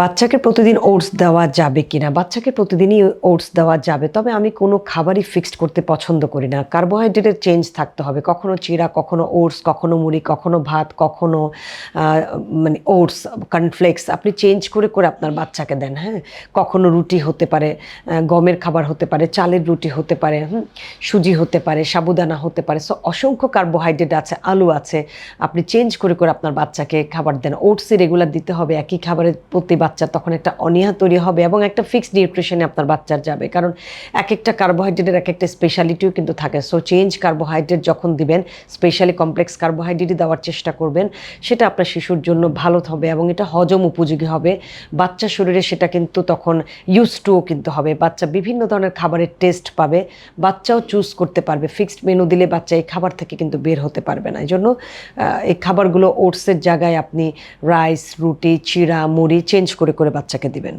বাচ্চাকে প্রতিদিন ওটস দেওয়া যাবে কি না বাচ্চাকে প্রতিদিনই ওটস দেওয়া যাবে। তবে আমি কোনো খাবারই ফিক্সড করতে পছন্দ করি না। কার্বোহাইড্রেটের চেঞ্জ থাকতে হবে। কখনো চিরা কখনো ওটস, কখনো মুড়ি, কখনো ভাত, কখনো মানে ওটস, কর্নফ্লেক্স। আপনি চেঞ্জ করে করে আপনার বাচ্চাকে দেন হ্যাঁ? কখনো রুটি হতে পারে গমের খাবার হতে পারে, চালের রুটি হতে পারে সুজি হতে পারে, সাবুদানা হতে পারে। সো অসংখ্য কার্বোহাইড্রেট আছে, আলু আছে। আপনি চেঞ্জ করে করে আপনার বাচ্চাকে খাবার দেন। ওটসই রেগুলার দিতে হবে। একই খাবারের প্রতি বাচ্চার তখন একটা অনীহা তৈরি হবে এবং একটা ফিক্সড নিউট্রিশনে আপনার বাচ্চার যাবে। কারণ এক একটা কার্বোহাইড্রেটের এক একটা স্পেশালিটিও কিন্তু থাকে। সো চেঞ্জ কার্বোহাইড্রেট যখন দিবেন স্পেশালি কমপ্লেক্স কার্বোহাইড্রেটই দেওয়ার চেষ্টা করবেন, সেটা আপনার শিশুর জন্য ভালো হবে এবং এটা হজম উপযোগী হবে। বাচ্চা শরীরে সেটা কিন্তু তখন ইউজ টুও কিন্তু হবে। বাচ্চা বিভিন্ন ধরনের খাবারের টেস্ট পাবে। বাচ্চাও চুজ করতে পারবে। ফিক্সড মেনু দিলে বাচ্চা এই খাবার থেকে কিন্তু বের হতে পারবে না। এই জন্য এই খাবারগুলো ওটসের জায়গায় আপনি রাইস রুটি, চিড়া, মুড়ি চেঞ্জ করে করে বাচ্চাকে দিবেন।